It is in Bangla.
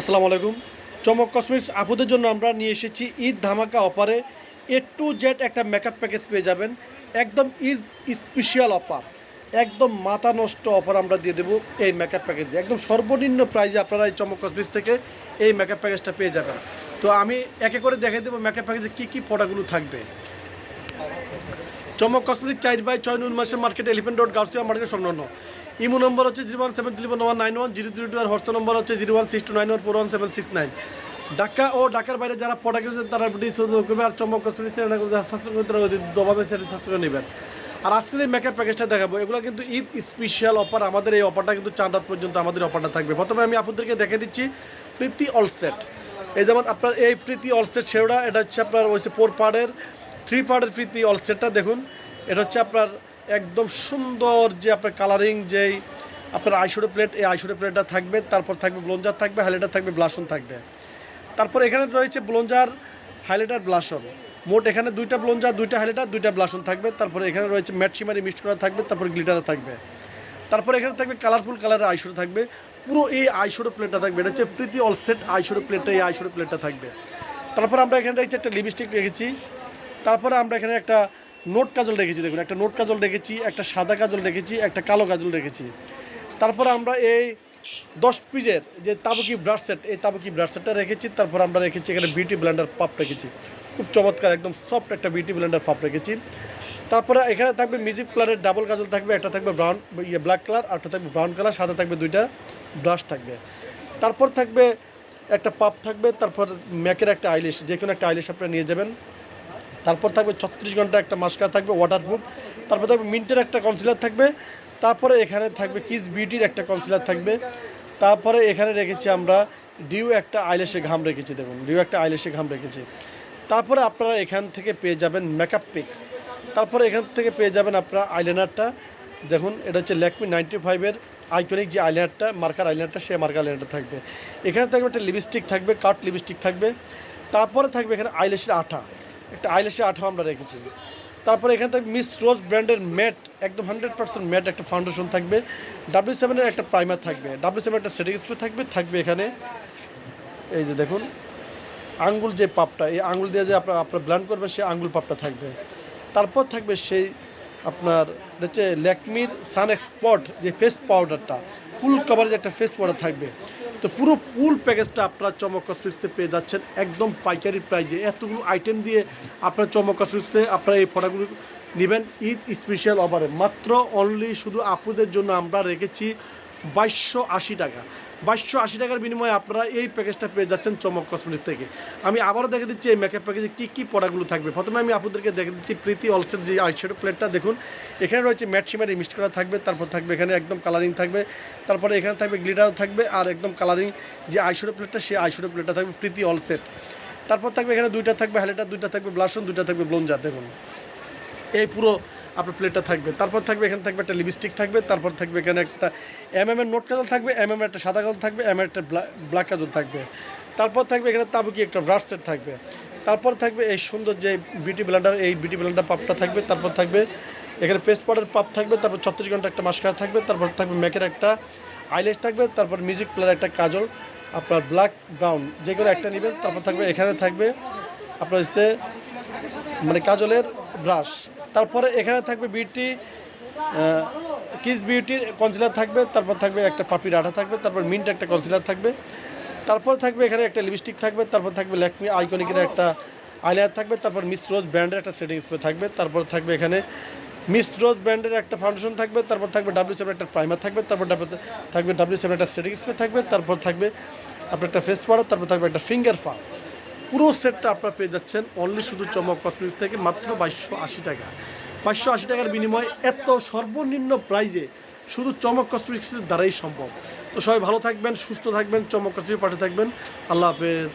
আসসালামু আলাইকুম। চমক কসমেটিক্স আপুদের জন্য আমরা নিয়ে এসেছি ঈদ ধামাকা অফারে এ টু জেড একটা মেকআপ প্যাকেজ পেয়ে যাবেন। একদম ঈদ স্পেশাল অফার একদম মাথা নষ্ট অফার আমরা দিয়ে দেবো এই মেকআপ প্যাকেজে একদম সর্বনিম্ন প্রাইজে আপনারা এই চমক কসমেটিক্স থেকে এই মেকআপ প্যাকেজটা পেয়ে যাবেন। তো আমি একে করে দেখে দেবো মেকআপ প্যাকেজে কী কী প্রোডাক্টগুলো থাকবে। চমক কসমেটিক চার বাই ছয় নুন মাসের market elephant road Gausia market সংলগ্ন। ইমো নম্বর হচ্ছে zero one seven three one nine one zero zero two আর হোয়াটসঅ্যাপ নম্বর হচ্ছে zero one six two nine one four one seven six nine Dhaka ও ঢাকার বাইরে যারা কিনছেন, তারা করবে আর চমক কসমেটিক করে তারা দবাবে সাবস্ক্রাইব করে নেবেন। আর আজকে যে মেকআপ প্যাকেজটা দেখাবো, এগুলো কিন্তু ঈদ স্পেশাল অফার আমাদের এই অফারটা কিন্তু চার রাত পর্যন্ত আমাদের অফারটা থাকবে। প্রথমে আমি আপনাদেরকে দেখে দিচ্ছি প্রীতি অলসেট এই যেমন আপনার এই প্রীতি অলসেট সেওড়া এটা হচ্ছে আপনার হচ্ছে ফোর পার্টের থ্রি পার্টের প্রীতি অলসেটটা দেখুন। এটা হচ্ছে আপনার একদম সুন্দর যে আপনার কালারিং যেই আপনার আইশোডো প্লেট এই আইশোডো প্লেটটা থাকবে। তারপর থাকবে ব্লঞ্জার থাকবে হাইলাইটার থাকবে ব্লাশন থাকবে। তারপর এখানে রয়েছে ব্লঞ্জার হাইলাইটার ব্লাশন মোট এখানে দুইটা ব্লঞ্জার, দুইটা হাইলাইটার দুইটা ব্লাশন থাকবে। তারপরে এখানে রয়েছে ম্যাট মিক্সড করা থাকবে, তারপর গ্লিটার থাকবে। তারপর এখানে থাকবে কালারফুল কালারের আইশোডো থাকবে। পুরো এই আইশোডো প্লেটটা থাকবে। এটা হচ্ছে প্রীতি অল সেট আইশোডো প্লেটটা এই আইশোডো প্লেটটা থাকবে। তারপর আমরা এখানে একটা লিপস্টিক রেখেছি। তারপরে আমরা এখানে একটা নোট কাজল রেখেছি, দেখুন, একটা নোট কাজল রেখেছি, একটা সাদা কাজল রেখেছি, একটা কালো কাজল রেখেছি। তারপরে আমরা এই দশ পিসের যে তাবুকি ব্রাশ সেট, এই তাবুকি ব্রাশ সেটটা রেখেছি, তারপর আমরা রেখেছি এখানে বিউটি ব্লেন্ডার পাপ রেখেছি। খুব চমৎকার, একদম সফট একটা বিউটি ব্লেন্ডার পাপ রেখেছি। তারপরে এখানে থাকবে মিউজিক কালারের ডাবল কাজল থাকবে, একটা থাকবে ব্রাউন ইয়ে ব্ল্যাক কালার, আর একটা থাকবে ব্রাউন কালার, সাদা থাকবে দুইটা ব্রাশ থাকবে। তারপর থাকবে একটা পাপ থাকবে, তারপর ম্যাকের একটা আইলিশ যে কোনো একটা আইলিশ আপনারা নিয়ে যাবেন। তারপর থাকবে ছত্রিশ ঘণ্টা একটা মাস্কার থাকবে ওয়াটারপ্রুফ তারপর থাকবে মিন্টের একটা কনসিলার থাকবে। তারপরে এখানে থাকবে কিস বিউটির একটা কনসিলার থাকবে। তারপরে এখানে রেখেছি আমরা ডিউ একটা আইলেসে ঘাম রেখেছি, দেখুন ডিউ একটা আইলেসে ঘাম রেখেছি। তারপরে আপনারা এখান থেকে পেয়ে যাবেন মেকআপ পিক্স তারপরে এখান থেকে পেয়ে যাবেন আপনারা আইলাইনারটা দেখুন, এটা হচ্ছে ল্যাকমি নাইনটি ফাইভের আইকনিক যে আইলাইনারটা মার্কার আইলাইনারটা সে মার্কার আইলাইনারটা থাকবে। এখানে থাকবে একটা লিপস্টিক থাকবে কাট লিপস্টিক থাকবে। তারপরে থাকবে এখানে আইলেসের আঠা। একটা আইলেসের আঠা আমরা রেখেছি। তারপরে এখানে থাকবে মিস রোজ ব্র্যান্ডের ম্যাট একদম হান্ড্রেড পার্সেন্ট ম্যাট একটা ফাউন্ডেশন থাকবে। ডাব্লিউ সেভেনের একটা প্রাইমার থাকবে। ডাব্লিউ সেভেন একটা সেটিং স্প্রে থাকবে থাকবে এখানে। এই যে দেখুন, আঙ্গুল যে পাপটা, এই আঙ্গুল দিয়ে যে আপনার আপনার ব্ল্যান্ড করবেন, সেই আঙ্গুল পাপটা থাকবে। তারপর থাকবে সেই আপনার হচ্ছে ল্যাকমির সান এক্সপট যে ফেস পাউডারটা ফুল কভারেজ একটা ফেস পাউডার থাকবে। তো পুরো ফুল প্যাকেজটা আপনার চমক কসমেটিক্সে পেয়ে যাচ্ছেন। একদম পাইকারি প্রাইজে এতগুলো আইটেম দিয়ে আপনার চমক কসমেটিক্সে আপনার এই প্রোডাক্টগুলো নেবেন। ঈদ স্পেশাল অফারে মাত্র অনলি শুধু আপুদের জন্য আমরা রেখেছি বাইশশো আশি টাকা। বাইশশো আশি টাকার বিনিময়ে আপনারা এই প্যাকেজটা পেয়ে যাচ্ছেন চমক কসমেটিক্স থেকে। আমি আবারও দেখে দিচ্ছি এই মেকআপ প্যাকেজে কী কী প্রোডাক্টগুলো থাকবে। প্রথমে আমি আপনাদেরকে দেখে দিচ্ছি প্রীতি অলসের যে আইশ্যাডো প্লেটটা দেখুন। এখানে রয়েছে ম্যাট শিমারি মিক্সড করা থাকবে, তারপর থাকবে এখানে একদম কালারিং থাকবে, তারপরে এখানে থাকবে গ্লিটার থাকবে, আর একদম কালারিং যে আইশ্যাডো প্লেটটা সেই আইশ্যাডো প্লেটটা থাকবে প্রীতি অলসেট তারপর থাকবে এখানে দুইটা থাকবে হাইলাইটার দুইটা থাকবে ব্লাশন দুইটা থাকবে ব্লঞ্জার দেখুন। এই পুরো আপনার প্লেটটা থাকবে। তারপর থাকবে, এখানে থাকবে একটা লিপস্টিক থাকবে, তারপর থাকবে এখানে একটা এম এম এর নোট কাজল থাকবে এম এম একটা সাদা কাজল থাকবে এম একটা ব্ল্যাক কাজল থাকবে। তারপর থাকবে এখানে তাবুকি একটা ব্রাশ সেট থাকবে। তারপর থাকবে এই সুন্দর যে বিউটি ব্লেন্ডার এই বিউটি ব্লেন্ডার পাপটা থাকবে, তারপর থাকবে এখানে পেস্ট পাউডার পাপ থাকবে, তারপর ছত্রিশ ঘণ্টা একটা মাস্কারা থাকবে, তারপর থাকবে ম্যাকের একটা আইলেস থাকবে, তারপর মিউজিক প্লেয়ার একটা কাজল, আপনার ব্ল্যাক ব্রাউন যে কোনো একটা নেবেন, তারপর থাকবে, এখানে থাকবে আপনার হচ্ছে মানে কাজলের ব্রাশ তারপরে এখানে থাকবে বিউটি কিস বিউটির কনসিলার থাকবে, তারপর থাকবে একটা পাপির আঠা থাকবে, তারপর মিন্ট একটা কনসিলার থাকবে। তারপর থাকবে এখানে একটা লিপস্টিক থাকবে, তারপর থাকবে ল্যাকমি আইকনিকের একটা আইলাইনার থাকবে, তারপর মিস রোজ ব্র্যান্ডের একটা সেটিং স্প্রে থাকবে, তারপর থাকবে এখানে মিস রোজ ব্র্যান্ডের একটা ফাউন্ডেশন থাকবে, তারপর থাকবে ডাব্লিউ সেভেন একটা প্রাইমার থাকবে, তারপর থাকবে ডাব্লিউ সেভেন একটা সেটিং স্প্রে থাকবে, তারপর থাকবে আপনার একটা ফেস পাউডার তারপর থাকবে একটা ফিঙ্গার ফাফ পুরো সেটটা আপনারা পেয়ে যাচ্ছেন অনলি শুধু চমক কসমেটিক্স থেকে মাত্র বাইশশো আশি টাকা। বাইশশো আশি টাকার বিনিময়ে এত সর্বনিম্ন প্রাইজে শুধু চমক কসমেটিক্সের দ্বারাই সম্ভব। তো সবাই ভালো থাকবেন, সুস্থ থাকবেন, চমক কসমেটিক্স পাঠে থাকবেন। আল্লাহ হাফেজ।